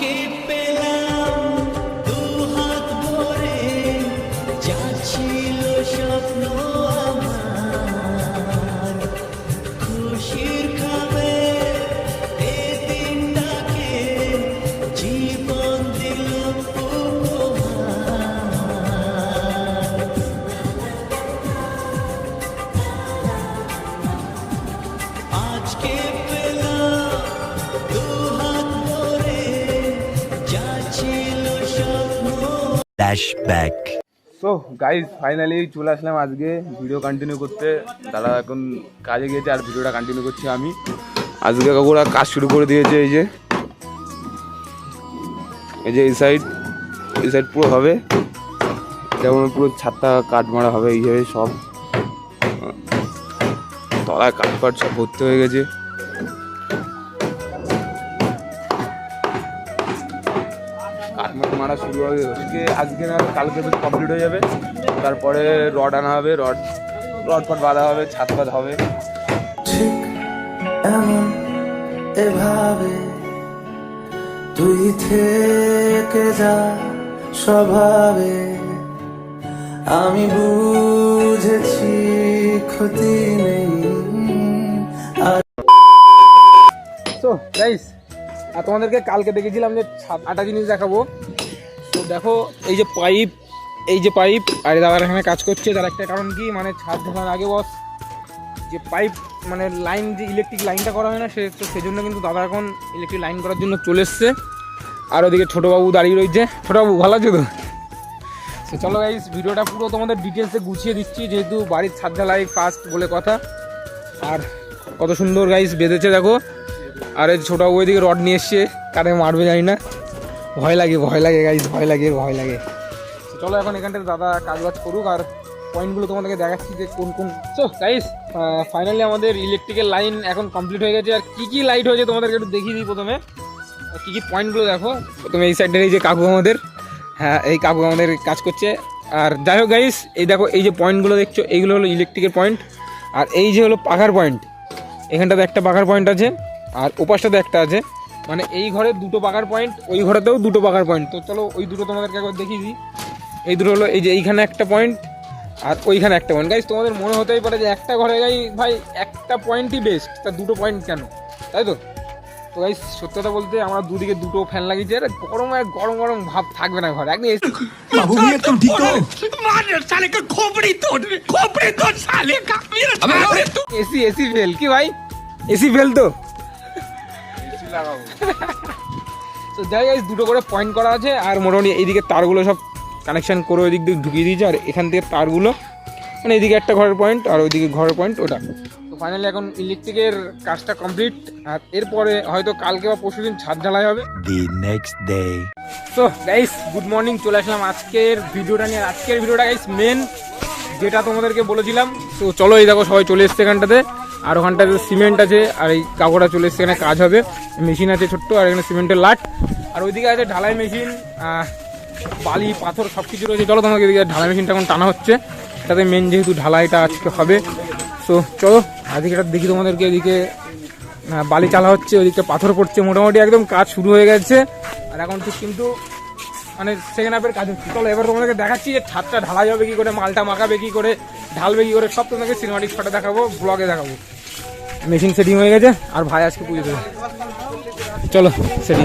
আজকে পেলাম Flashback. So guys finally চলে আসলাম আজকে ভিডিও কন্টিনিউ করতে। দাদা এখন কাজে গিয়েছে আর ভিডিওটা কন্টিনিউ করছি আমি। আজকে কাকুরা কাজ শুরু করে দিয়েছে, এই যে। এই যে এই সাইড এই সাইড পুরো হবে। যেমন পুরো ছাদটা কাঠ মারা হবে এইভাবে সব। তলায় কাঠ ফাট সব ভর্তি হয়ে গেছে। আজকে আজকে না হলে কালকে তো কমপ্লিট হয়ে যাবে। তারপরে রড আনা হবে রড রড ফট বাঁধা হবে ছাদ ফাদ হবে। ঠিক এমন এভাবে তুই থেকে যা স্বভাবে। আমি বুঝেছি ক্ষতি নেই। তো গাইস আর তোমাদেরকে কালকে দেখেছিলাম যে আটা জিনিস দেখাবো। তো দেখো, এই যে পাইপ, এই যে পাইপ, আর দাদার এখানে কাজ করছে, তার একটা কারণ কি মানে ছাদ ঢোকার আগে বস যে পাইপ মানে লাইন যে ইলেকট্রিক লাইনটা করা হয় না, সে তো সেজন্য কিন্তু দাদা এখন ইলেকট্রিক লাইন করার জন্য চলে এসছে। আর ওদিকে ছোটোবাবু দাঁড়িয়ে রয়েছে। ছোটোবাবু, ভালো আছো তো? তো চলো গাইস ভিডিওটা পুরো তোমাদের ডিটেলসে গুছিয়ে দিচ্ছি, যেহেতু বাড়ির ছাদ ঢালাই ফার্স্ট বলে কথা। আর কত সুন্দর গাইস বেঁধেছে দেখো। আর এই ছোটো ওইদিকে রড নিয়ে এসছে, কারে মারবে জানি না। ভয় লাগে ভয় লাগে গাইস ভয় লাগে ভয় লাগে। চলো এখন এখানটাতে দাদা কাজবাজ করুক, আর পয়েন্টগুলো তোমাদেরকে দেখাচ্ছি যে কোন কোন। সো গাইস ফাইনালি আমাদের ইলেকট্রিক্যাল লাইন এখন কমপ্লিট হয়ে গেছে, আর কি কি লাইট হয়েছে তোমাদেরকে একটু দেখিয়ে দিই প্রথমে। কি কি পয়েন্টগুলো দেখো, প্রথমে এই সাইডের এই যে কাকু আমাদের হ্যাঁ এই কাকু আমাদের কাজ করছে। আর যাই হোক গাইস এই দেখো, এই যে পয়েন্টগুলো দেখছ, এইগুলো হলো ইলেকট্রিকের পয়েন্ট আর এই যে হলো পাখার পয়েন্ট এখানটাতে একটা পাখার পয়েন্ট আছে, আর ওপাশটাতে একটা আছে। মানে এই ঘরে দুটো পাকার পয়েন্ট ওই ঘরেতেও দুটো পাকার পয়েন্ট তো চলো ওই দুটো তোমাদেরকে একবার দেখিয়ে দিই। এই দুটো হলো এই যে এইখানে একটা পয়েন্ট আর ওইখানে একটা পয়েন্ট গাইজ তোমাদের মনে হতেই পারে যে একটা ঘরে গাই ভাই একটা পয়েন্টই বেস্ট তা দুটো পয়েন্ট কেন? তাই তো? তো গাইজ সত্যি কথা বলতে আমরা দুদিকে দুটো ফ্যান লাগিয়েছি। আর গরম আর গরম গরম ভাব থাকবে না ঘরে একদম এসি। এসি ফেল কি ভাই? এসি ফেল তো? তো যাই গাইজ দুটো করে পয়েন্ট করা আছে আর মোটামুটি এইদিকে তারগুলো সব কানেকশন করে ওই দিক দিয়ে ঢুকিয়ে দিয়েছে আর এখান থেকে তারগুলো মানে এইদিকে একটা ঘরের পয়েন্ট আর ওইদিকে ঘরের পয়েন্ট ওটা। তো ফাইনালি এখন ইলেকট্রিকের কাজটা কমপ্লিট আর এরপরে হয়তো কালকে বা পরশু দিন ছাদ ঢালাই হবে। The next day. তো গাইস গুড মর্নিং চলে আসলাম আজকের ভিডিওটা নিয়ে। আজকের ভিডিওটা গাইস মেন যেটা তোমাদেরকে বলেছিলাম। তো চলো এই দেখো সবাই চলে এসছে এখানটাতে। আর ওখানটাতে সিমেন্ট আছে, আর এই কাপড়টা চলে এসছে কাজ হবে। মেশিন আছে ছোট্ট, আর এখানে সিমেন্টের লাট। আর ওইদিকে আছে ঢালাই মেশিন বালি, পাথর সব কিছু রয়েছে। চলো তোমাকে এদিকে ঢালাই মেশিনটা এখন টানা হচ্ছে। তাতে মেন যেহেতু ঢালাইটা আজকে হবে। তো চলো, আজকে এটা দেখি তোমাদেরকে এদিকে বালি চালা হচ্ছে ওইদিকে পাথর পড়ছে। মোটামুটি একদম কাজ শুরু হয়ে গেছে। আর এখন ঠিক কিন্তু মানে সেকেন্ড হাফের কাজ হচ্ছে। চলো, এবার তোমাদেরকে দেখাচ্ছি যে ছাদটা ঢালাই হবে কি করে, মালটা মাখাবে কি করে। ঢালবে কি করে সব তোমাকে সিনেমাটিক শটে দেখাবো ব্লগে দেখাবো। মেশিন সেটিং হয়ে গেছে, আর ভাই আজকে পুজো দেবে। চলো সেটিং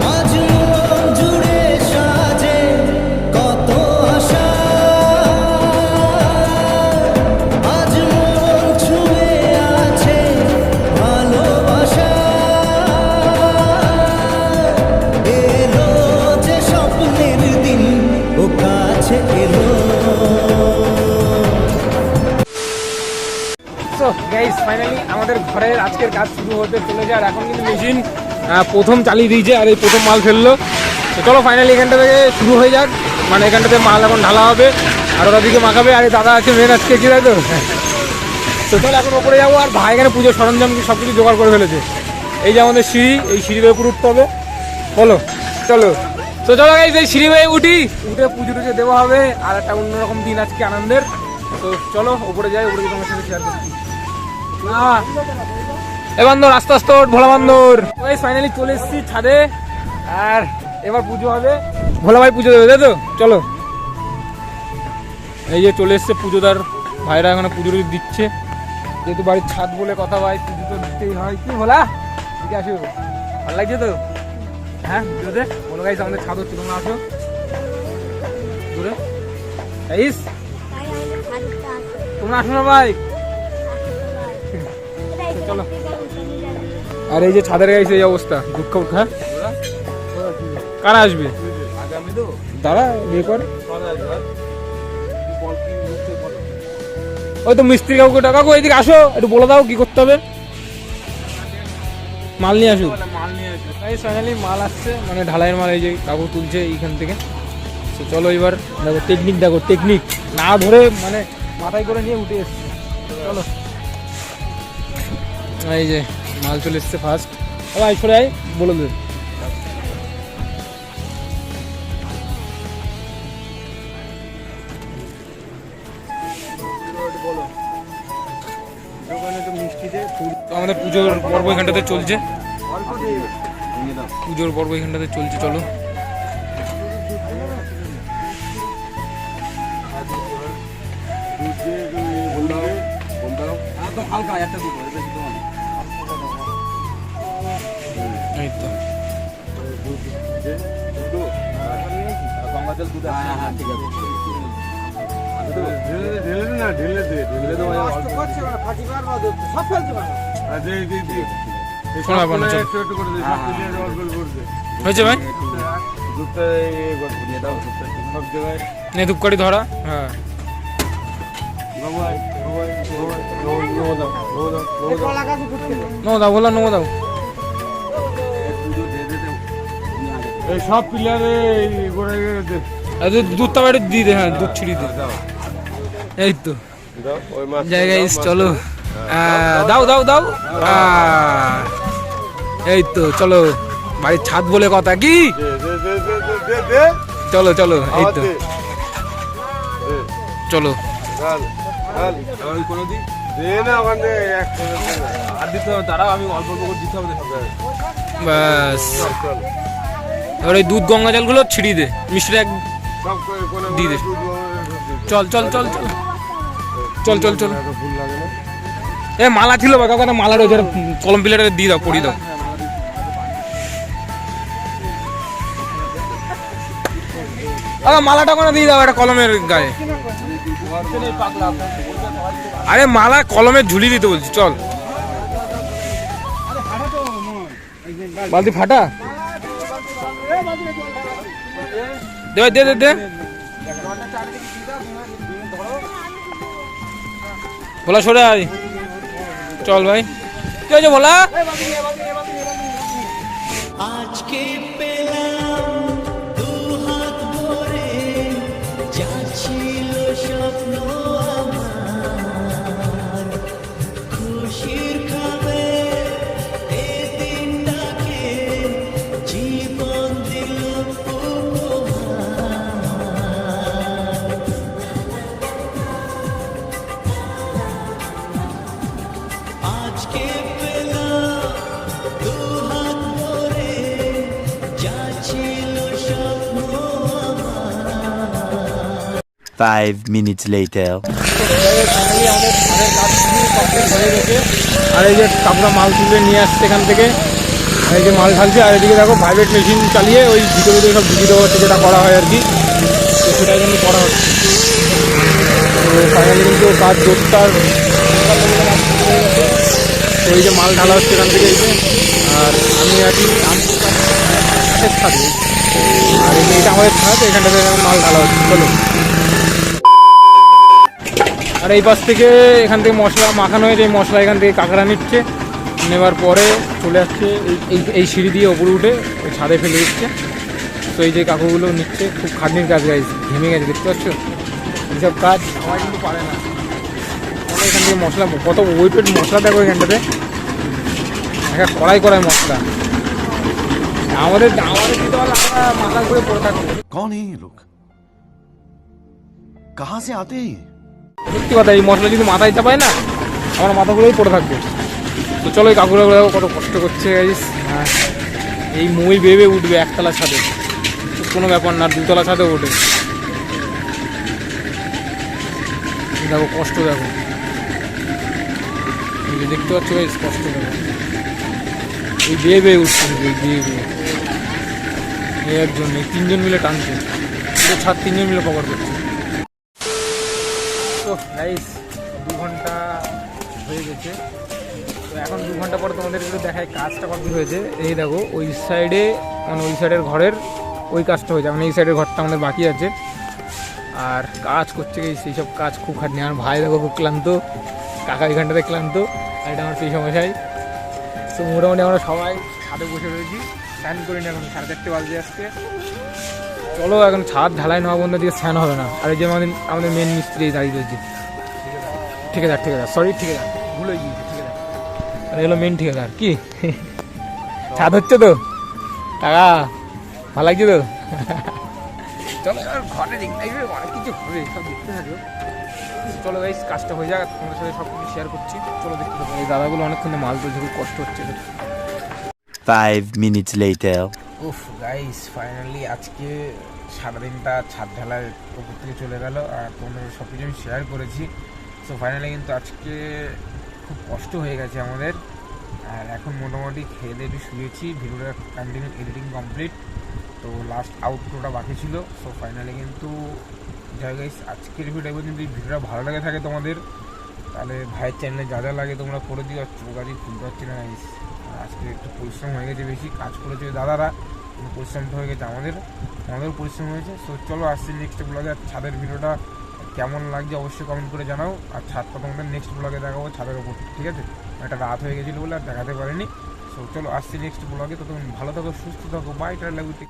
ঘরের আজকের কাজ শুরু হতে চলে যায় আর এখন কিন্তু মেশিন প্রথম চালিয়ে দিয়েছে আর এই প্রথম মাল ফেলল। তো চলো ফাইনালি এখানটা থেকে শুরু হয়ে যাক। মানে এখানটাতে মাল এখন ঢালা হবে, আর ওরা দিকে মাখাবে। আর এই দাদা আছে মেন আজকে, কি তো তো চলো এখন ওপরে যাব, আর ভাই এখানে পুজোর সরঞ্জাম সব কিছু জোগাড় করে ফেলেছে। এই যে আমাদের সিঁড়ি, এই সিঁড়ি বেয়ে উপরে উঠতে হবে। বলো, চলো। তো চলো গাইস এই সিঁড়ি বেয়ে উঠি। উঠে পুজো টুজো দেওয়া হবে, আর একটা অন্যরকম দিন আজকে আনন্দের। তো চলো, ওপরে যাই গিয়ে তোমার সাথে শেয়ার করছি। এ বান্দর আস্তে আস্তে ভোলা বান্দর। ওই ফাইনালি চলে এসেছি ছাদে। আর এবার পুজো হবে। ভোলা ভাই পুজো দেবে তাই তো? চলো। এই যে চলে এসছে পুজোদার ভাইরা এখানে পুজো দিচ্ছে। যেহেতু বাড়ির ছাদ বলে কথা ভাই পুজো তো দিতেই হয়। কি ভোলা? দিকে আসো। ভালো লাগছে তো? হ্যাঁ বলো গাইস আমাদের ছাদ হচ্ছে তোমরা আসো। দূরে গাইস তোমরা আসো না ভাই। চলো। আর এই যে ছাদের গাইস এই অবস্থা, দুঃখ হ্যাঁ? কারা আসবে? দাঁড়া, বিয়ে কর। ওই তো মিস্ত্রি কাউকে টাকা কাকু এইদিকে আসো, একটু বলে দাও কি করতে হবে। মাল নিয়ে আসুক। এই ফাইনালি মাল আসছে মানে ঢালাইয়ের মাল এই যে কাকু তুলছে এইখান থেকে। তো চলো এবার, দেখো টেকনিক দেখো টেকনিক না ধরে মানে মাথায় করে নিয়ে উঠে এসছে। চলো। এই যে, মাল চলে এসছে ফার্স্ট ও আইসরে আই বলে দে। তো আমাদের পুজোর পর্ব এখানটাতে চলছে। পুজোর পর্ব এখানটাতে চলছে, চলো। এই তো চল। হয়েছে ভাই? নে ধূপকাঠি ধরা। হ্যাঁ। নো দাও বলো নো দাও সব প্লেয়ারে আর দুধ দুধটা একটু দিয়ে দে হ্যাঁ দুধ ছিড়ি দে। এই তো। জায়গায় চলো। দাও দাও দাও। আহ, এই তো চলো। বাড়ির ছাদ বলে কথা কি? চলো চলো এই তো। চলো। আর দিতে হবে দাঁড়াও আমি অল্প অল্প করে দিতে হবে ব্যাস। এবার ওই দুধ গঙ্গা জলগুলো ছিড়িয়ে দে মিষ্টিটা এক দিয়ে দে। চল চল চল চল। চল চল চল। এ মালা ছিল বা কাউকে মালা রয়েছে কলম পিলারে দিয়ে দাও পড়িয়ে দাও। আ, মালাটা কোনো দিয়ে দাও একটা কলমের গায়ে। আরে মালা কলমের ঝুলি দিতে বলছি চল। বালতি ফাটা? দে দে দে দে। ভোলা সরে আয়। চল ভাই। কে হয়েছে ভোলা? Five minutes later. আর এই যে কাপড়া মাল তুলে নিয়ে আসছে এখান থেকে। এই যে মাল ঢালছে, আর এদিকে দেখো ভাইব্রেট মেশিন চালিয়ে ওই ভিতরে ভিতরে সব ঢুকিয়ে দেওয়া হচ্ছে, যেটা করা হয় আর কি। তো সেটাই জন্য করা হচ্ছে। তো ফাইনালি কিন্তু কাজ জোরটার এই যে মাল ঢালা হচ্ছে এখান থেকে। আর আমি আর কি ছাদে আর এটা আমাদের ছাদ এখানটাতে মাল ঢালা হচ্ছে, চলো। আর এই পাশ থেকে এখান থেকে মশলা মাখানো হয়েছে, এই মশলা এখান থেকে কাঁকড়া নিচ্ছে। নেবার পরে চলে আসছে, এই এই সিঁড়ি দিয়ে ওপরে উঠে ওই ছাদে ফেলে দিচ্ছে। তো এই যে কাকুগুলো নিচ্ছে, খুব খাটনির কাজ গাইজ ঘেমে গেছে, দেখতে পাচ্ছ? এইসব কাজ আমার কিন্তু পারে না। এখান থেকে মশলা, কত ওয়েটেড মশলা দেখো এখানটাতে। একটা কড়াই কড়াই মশলা। আমাদের আমাদের দিতে আমরা মাথা করে পড়ে থাকব। কন লোক কাহা সে আতে সত্যি কথা, এই মশলা যদি মাথায় চাপায় না, আমার মাথাগুলোই পড়ে থাকবে। তো চলো এই কাকুরা কত কষ্ট করছে হ্যাঁ। এই মই বেবে উঠবে একতলা ছাদে। কোনো ব্যাপার না, দুতলা ছাদে এই দেখো কষ্ট দেখো। দেখতে পাচ্ছ বেশ কষ্ট দেখো। এই বেয়ে বেয়ে উঠছে বেয়ে বেয়ে এই একজন, এই তিনজন মিলে টানছে। ছাদ তিনজন মিলে কভার করছে। গাইস দু ঘণ্টা হয়ে গেছে। তো এখন দু ঘণ্টা পরে তোমাদের একটু দেখায় কাজটা কমপ্লিট হয়েছে। এই দেখো, ওই সাইডে মানে ওই সাইডের ঘরের ওই কাজটা হয়েছে। মানে এই সাইডের ঘরটা আমাদের বাকি আছে। আর কাজ করছে এই সেই সব কাজ খুব খাটনি। আমার ভাই দেখো খুব ক্লান্ত, কাকা এখানটাতে ক্লান্ত, আর এটা আমার সেই সমস্যায় তো মোটামুটি আমরা সবাই ছাদে বসে রয়েছি। স্নান করিনি এখন সাড়ে চারটে বাজে আসছে চলো, এখন ছাদ ঢালাই নেওয়া বন্ধ দিয়ে স্নান হবে না। আর এই যে আমাদের আমাদের মেন মিস্ত্রি দাঁড়িয়ে রয়েছে। ঠিকাদার ঠিকাদার সরি ঠিকাদার ভুল গিয়েছে ঠিকাদার আর এগুলো মেন ঠিকাদার, কি? ছাদ হচ্ছে তো? টাকা, ভালো লাগছে তো? চলো এবার ঘরে দেখতে হবে অনেক কিছু হবে সব দেখতে থাকবে চলো গাইস কাজটা হয়ে যাক, তোমাদের সাথে সব কিছু শেয়ার করছি। চলো দেখতে এই দাদাগুলো অনেকক্ষণ মাল তুলছে খুব কষ্ট হচ্ছে। Five minutes later. উফ গাইস ফাইনালি আজকে সারাদিনটা ছাদ ঢালার উপর থেকে চলে গেল আর তোমাদের সব কিছু আমি শেয়ার করেছি। সো ফাইনালি কিন্তু আজকে খুব কষ্ট হয়ে গেছে আমাদের। আর এখন মোটামুটি খেয়ে দিয়ে একটু শুয়েছি, ভিডিওটা কন্টিনিউ এডিটিং কমপ্লিট তো লাস্ট আউটরোটা বাকি ছিল। সো ফাইনালি কিন্তু যাই গাইস আজকের ভিডিও যদি ভিডিওটা ভালো লাগে থাকে তোমাদের, তাহলে ভাইয়ের চ্যানেলে যা যা লাগে তোমরা করে দিও। চোখ আজকে খুলতে পারছি না গাইস আজকে একটু পরিশ্রম হয়ে গেছে বেশি, কাজ করেছে দাদারা পরিশ্রমটা হয়ে গেছে আমাদের, আমাদেরও পরিশ্রম হয়েছে। সো চলো আসছি নেক্সট ব্লগে আর ছাদের ভিডিওটা কেমন লাগছে অবশ্যই কমেন্ট করে জানাও, আর ছাদটা তোমাদের নেক্সট ব্লগে দেখাবো ছাদের ওপর ঠিক আছে? একটা রাত হয়ে গেছিল বলে আর দেখাতে পারিনি। সো চলো আসছি নেক্সট ব্লগে তো তুমি ভালো থাকো, সুস্থ থাকো বাই টাটা লাভ